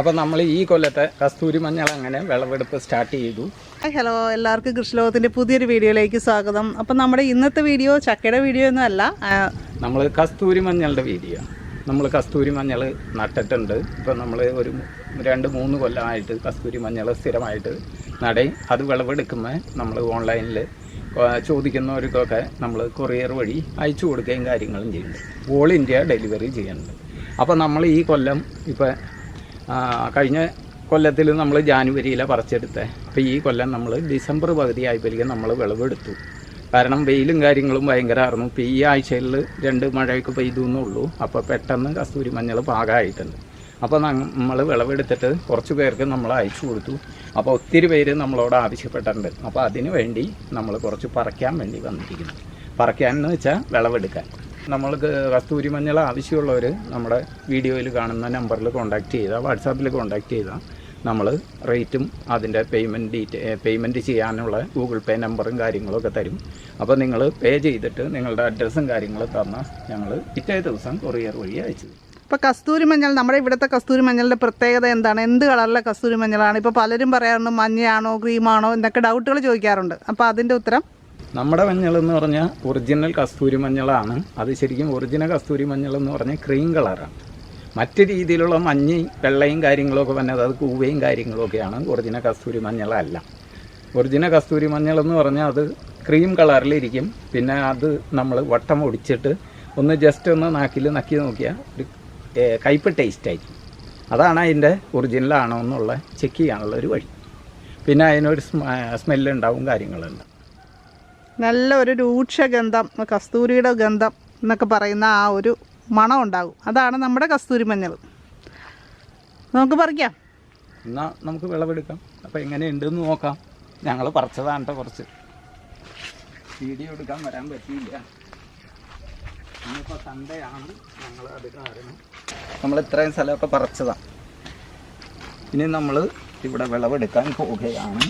അപ്പം നമ്മൾ ഈ കൊല്ലത്തെ കസ്തൂരി മഞ്ഞൾ അങ്ങനെ വിളവെടുപ്പ് സ്റ്റാർട്ട് ചെയ്തു. ഹലോ എല്ലാവർക്കും കൃഷിലോകത്തിന്റെ പുതിയൊരു വീഡിയോയിലേക്ക് സ്വാഗതം. അപ്പം നമ്മുടെ ഇന്നത്തെ വീഡിയോ ചക്കയുടെ വീഡിയോ ഒന്നും അല്ല. നമ്മൾ കസ്തൂരി മഞ്ഞളുടെ വീഡിയോ. നമ്മൾ കസ്തൂരി മഞ്ഞൾ നട്ടിട്ടുണ്ട്. ഇപ്പം നമ്മൾ ഒരു രണ്ട് മൂന്ന് കൊല്ലമായിട്ട് കസ്തൂരി മഞ്ഞൾ സ്ഥിരമായിട്ട് നടയും അത് വിളവെടുക്കുമ്പോൾ നമ്മൾ ഓൺലൈനിൽ ചോദിക്കുന്നവർക്കൊക്കെ നമ്മൾ കൊറിയർ വഴി അയച്ചു കൊടുക്കുകയും കാര്യങ്ങളും ചെയ്യുന്നുണ്ട്. ഓൾ ഇന്ത്യ ഡെലിവറി ചെയ്യുന്നുണ്ട്. അപ്പോൾ നമ്മൾ ഈ കൊല്ലം ഇപ്പം കഴിഞ്ഞ കൊല്ലത്തിൽ നമ്മൾ ജാനുവരിയിലാണ് പറിച്ചെടുത്തത് അപ്പോൾ ഈ കൊല്ലം നമ്മൾ ഡിസംബർ പകുതി ആയപ്പോഴേക്കും നമ്മൾ വിളവെടുത്തു. കാരണം വെയിലും കാര്യങ്ങളും ഭയങ്കരമായിരുന്നു ഇപ്പോൾ ഈ ആഴ്ചയിൽ രണ്ട് മഴയൊക്കെ പെയ്തു എന്നുള്ളൂ അപ്പോൾ പെട്ടെന്ന് കസ്തൂരി മഞ്ഞൾ പാകമായിട്ടുണ്ട് അപ്പോൾ നമ്മൾ വിളവെടുത്തിട്ട് കുറച്ച് പേർക്ക് നമ്മൾ അയച്ചു കൊടുത്തു. അപ്പോൾ ഒത്തിരി പേര് നമ്മളോട് ആവശ്യപ്പെട്ടിട്ടുണ്ട്. അപ്പോൾ അതിനു വേണ്ടി നമ്മൾ കുറച്ച് പറിക്കാൻ വേണ്ടി വന്നിരിക്കുന്നു. പറിക്കാൻ എന്ന് വെച്ചാൽ വിളവെടുക്കാൻ. നമ്മൾക്ക് കസ്തൂരി മഞ്ഞൾ ആവശ്യമുള്ളവർ നമ്മുടെ വീഡിയോയിൽ കാണുന്ന നമ്പറിൽ കോൺടാക്റ്റ് ചെയ്താൽ വാട്സാപ്പിൽ കോൺടാക്റ്റ് ചെയ്താൽ നമ്മൾ റേറ്റും അതിന്റെ പേയ്മെന്റ് ഡീറ്റെ പേയ്മെന്റ് ചെയ്യാനുള്ള ഗൂഗിൾ പേ നമ്പറും കാര്യങ്ങളൊക്കെ തരും. അപ്പോൾ നിങ്ങൾ പേ ചെയ്തിട്ട് നിങ്ങളുടെ അഡ്രസ്സും കാര്യങ്ങളും തന്നാൽ ഞങ്ങൾ പിറ്റേ ദിവസം കൊറിയർ വഴി അയച്ചു ഇപ്പോൾ കസ്തൂരി മഞ്ഞൾ നമ്മുടെ ഇവിടുത്തെ കസ്തൂരി മഞ്ഞളിന്റെ പ്രത്യേകത എന്താണ്? എന്ത് കളറിലെ കസ്തൂരി മഞ്ഞളാണ്? ഇപ്പോൾ പലരും പറയാറുണ്ട് മഞ്ഞയാണോ ക്രീമാണോ എന്നൊക്കെ ഡൗട്ടുകൾ ചോദിക്കാറുണ്ട്. അപ്പോൾ അതിന്റെ ഉത്തരം നമ്മുടെ മഞ്ഞൾ എന്ന് പറഞ്ഞാൽ ഒറിജിനൽ കസ്തൂരി മഞ്ഞളാണ്. അത് ശരിക്കും ഒറിജിനൽ കസ്തൂരി മഞ്ഞൾ എന്ന് പറഞ്ഞാൽ ക്രീം കളറാണ് മറ്റു രീതിയിലുള്ള മഞ്ഞയും വെള്ളയും കാര്യങ്ങളൊക്കെ വന്നത് അത് കൂവയും കാര്യങ്ങളൊക്കെയാണ്. ഒറിജിനൽ കസ്തൂരി മഞ്ഞളല്ല ഒറിജിനൽ കസ്തൂരി മഞ്ഞൾ എന്ന് പറഞ്ഞാൽ അത് ക്രീം കളറിലിരിക്കും പിന്നെ അത് നമ്മൾ വട്ടം ഒടിച്ചിട്ട് ഒന്ന് ജസ്റ്റ് ഒന്ന് നാക്കിൽ നക്കി നോക്കിയാൽ ഒരു കയ്പ് ടേസ്റ്റായിരിക്കും അതാണ് അതിന്റെ ഒറിജിനലാണോ എന്നുള്ള ചെക്ക് ചെയ്യാനുള്ള ഒരു വഴി. പിന്നെ അതിനൊരു സ്മെല്ലുണ്ടാവും കാര്യങ്ങളുണ്ട്. നല്ല ഒരു രൂക്ഷ ഗന്ധം കസ്തൂരിയുടെ ഗന്ധം എന്നൊക്കെ പറയുന്ന ആ ഒരു മണം ഉണ്ടാകും. അതാണ് നമ്മുടെ കസ്തൂരി മഞ്ഞൾ. നമുക്ക് പറിക്കാം. എന്നാൽ നമുക്ക് വിളവെടുക്കാം. അപ്പോൾ എങ്ങനെയുണ്ടെന്ന് നോക്കാം. ഞങ്ങൾ പറിച്ചതാണ് കുറച്ച്. വീഡിയോ എടുക്കാൻ വരാൻ പറ്റിയില്ല. ഇന്നിപ്പോൾ സൺഡേ ഞങ്ങൾ അത് കാരണം നമ്മൾ ഇത്രയും സ്ഥലമൊക്കെ പറിച്ചതാണ് ഇനി നമ്മൾ ഇവിടെ വിളവെടുക്കാൻ പോവുകയാണ്.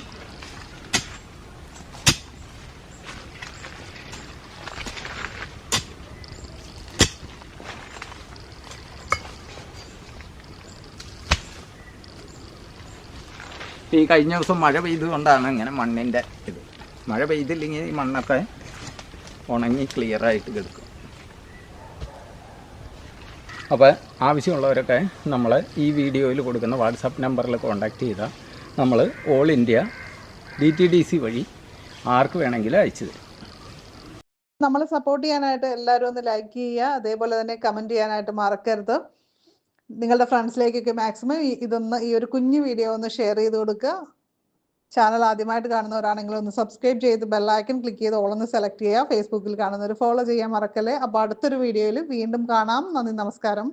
ഈ കഴിഞ്ഞ ദിവസം മഴ പെയ്തുകൊണ്ടാണ് ഇങ്ങനെ മണ്ണിന്റെ ഇത്. മഴ പെയ്തില്ലെങ്കിൽ ഈ മണ്ണൊക്കെ ഉണങ്ങി ക്ലിയറായിട്ട് കിടക്കും. അപ്പോൾ ആവശ്യമുള്ളവരൊക്കെ നമ്മൾ ഈ വീഡിയോയിൽ കൊടുക്കുന്ന വാട്സാപ്പ് നമ്പറിൽ കോൺടാക്റ്റ് ചെയ്താൽ നമ്മൾ all India D T D C വഴി ആർക്ക് വേണമെങ്കിലും അയച്ചു തരും. നമ്മളെ സപ്പോർട്ട് ചെയ്യാനായിട്ട് എല്ലാവരും ഒന്ന് ലൈക്ക് ചെയ്യുക അതേപോലെ തന്നെ കമന്റ് ചെയ്യാനായിട്ട് മറക്കരുത്. നിങ്ങളുടെ ഫ്രണ്ട്സിലേക്കൊക്കെ മാക്സിമം ഇതൊന്ന് ഈ ഒരു കുഞ്ഞു വീഡിയോ ഒന്ന് ഷെയർ ചെയ്ത് കൊടുക്കുക. ചാനൽ ആദ്യമായിട്ട് കാണുന്നവരാണെങ്കിൽ ഒന്ന് സബ്സ്ക്രൈബ് ചെയ്ത് ബെല്ലൈക്കൺ ക്ലിക്ക് ചെയ്ത് ഓളൊന്ന് സെലക്ട് ചെയ്യുക. ഫേസ്ബുക്കിൽ കാണുന്നവർ ഫോളോ ചെയ്യാൻ മറക്കല്ലേ. അപ്പോൾ അടുത്തൊരു വീഡിയോയിൽ വീണ്ടും കാണാം. നന്ദി നമസ്കാരം.